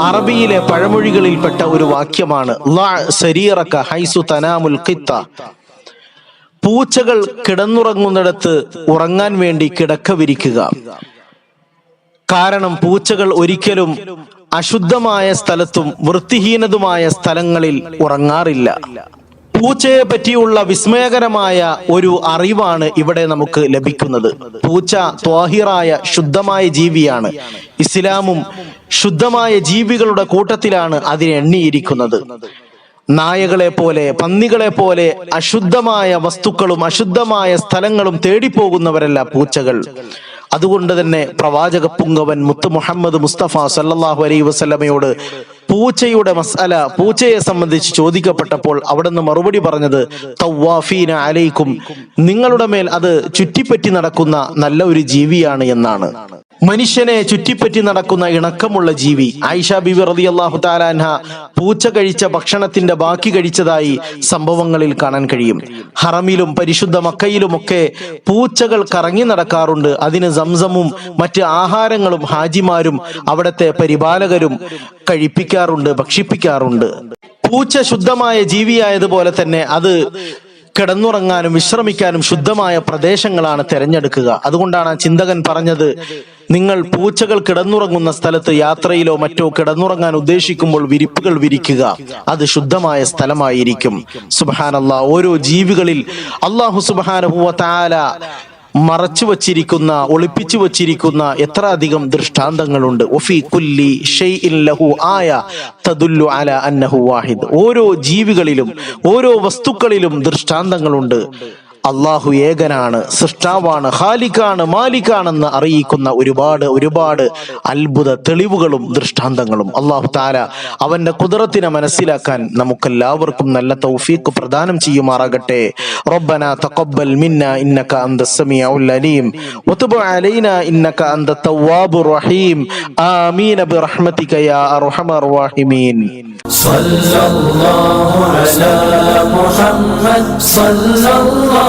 അറബിയിലെ പഴമൊഴികളിൽപ്പെട്ട ഒരു വാക്യമാണ് പൂച്ചകൾ കിടന്നുറങ്ങുന്നിടത്ത് ഉറങ്ങാൻ വേണ്ടി കിടക്ക വിരിക്കുക കാരണം പൂച്ചകൾ ഒരിക്കലും അശുദ്ധമായ സ്ഥലത്തും വൃത്തിഹീനതുമായ സ്ഥലങ്ങളിൽ ഉറങ്ങാറില്ല. പൂച്ചയെ പറ്റിയുള്ള വിസ്മയകരമായ ഒരു അറിവാണ് ഇവിടെ നമുക്ക് ലഭിക്കുന്നത്. പൂച്ച ത്വാഹിറായ ശുദ്ധമായ ജീവിയാണ്. ഇസ്ലാമും ശുദ്ധമായ ജീവികളുടെ കൂട്ടത്തിലാണ് അതിനെ എണ്ണിയിരിക്കുന്നത്. നായകളെ പോലെ പന്നികളെ പോലെ അശുദ്ധമായ വസ്തുക്കളും അശുദ്ധമായ സ്ഥലങ്ങളും തേടിപ്പോകുന്നവരല്ല പൂച്ചകൾ. അതുകൊണ്ട് തന്നെ പ്രവാചക പുങ്കവൻ മുത്ത് മുഹമ്മദ് മുസ്തഫ സല്ലാഹു അലൈ വസല്ലമയോട് പൂച്ചയുടെ മസാല പൂച്ചയെ സംബന്ധിച്ച് ചോദിക്കപ്പെട്ടപ്പോൾ അവിടുന്ന് മറുപടി പറഞ്ഞത് തവ്വാഫീന അലൈക്കും. നിങ്ങളുടെ മേൽ അത് ചുറ്റിപ്പറ്റി നടക്കുന്ന നല്ല ഒരു ജീവിയാണ് എന്നാണ്. മനുഷ്യനെ ചുറ്റിപ്പറ്റി നടക്കുന്ന ഇണക്കമുള്ള ജീവി ആയിഷ ബിബി റതി അള്ളാഹു താലാൻഹ പൂച്ച കഴിച്ച ഭക്ഷണത്തിന്റെ ബാക്കി കഴിച്ചതായി സംഭവങ്ങളിൽ കാണാൻ കഴിയും. ഹറമിലും പരിശുദ്ധ മക്കയിലുമൊക്കെ പൂച്ചകൾ കറങ്ങി നടക്കാറുണ്ട്. അതിന് സംസമും മറ്റ് ആഹാരങ്ങളും ഹാജിമാരും അവിടത്തെ പരിപാലകരും കഴിപ്പിക്കാറുണ്ട് ഭക്ഷിപ്പിക്കാറുണ്ട്. പൂച്ച ശുദ്ധമായ ജീവിയായതുപോലെ തന്നെ അത് കിടന്നുറങ്ങാനും വിശ്രമിക്കാനും ശുദ്ധമായ പ്രദേശങ്ങളാണ് തിരഞ്ഞെടുക്കുക. അതുകൊണ്ടാണ് ചിന്തകൻ പറഞ്ഞത് നിങ്ങൾ പൂച്ചകൾ കിടന്നുറങ്ങുന്ന സ്ഥലത്ത് യാത്രയിലോ മറ്റോ കിടന്നുറങ്ങാൻ ഉദ്ദേശിക്കുമ്പോൾ വിരിപ്പുകൾ വിരിക്കുക. അത് ശുദ്ധമായ സ്ഥലമായിരിക്കും. സുബാനല്ല ഓരോ ജീവികളിൽ അള്ളാഹു സുബാനുഭവ താല മറച്ചു വച്ചിരിക്കുന്ന ഒളിപ്പിച്ചു വച്ചിരിക്കുന്ന എത്ര അധികം ദൃഷ്ടാന്തങ്ങളുണ്ട്. കുല്ലി ലഹു ആയ തദുല്ലു അന്നഹു വാഹിദ്. ഓരോ ജീവികളിലും ഓരോ വസ്തുക്കളിലും ദൃഷ്ടാന്തങ്ങളുണ്ട്. അള്ളാഹു ഏകനാണ് സൃഷ്ടാവാണ് ഖാലിക്കാണ് മാലിക്കാണെന്ന് അറിയിക്കുന്ന ഒരുപാട് ഒരുപാട് അത്ഭുത തെളിവുകളും ദൃഷ്ടാന്തങ്ങളും അള്ളാഹു താല അവന്റെ കുതിരത്തിനെ മനസ്സിലാക്കാൻ നമുക്കെല്ലാവർക്കും നല്ല തൗഫീഖ് പ്രദാനം ചെയ്യുമാറാകട്ടെ റബ്ബന തഖബ്ബൽ മിന്ന ഇന്നക അന്ത സമീഉൽ അലീം വതുബ് അലൈന ഇന്നക അന്ത തവ്വാബുർ റഹീം ആമീൻ ബിറഹ്മതിക യാ അർഹമർ റഹീമീൻ صلى الله على محمد صلى الله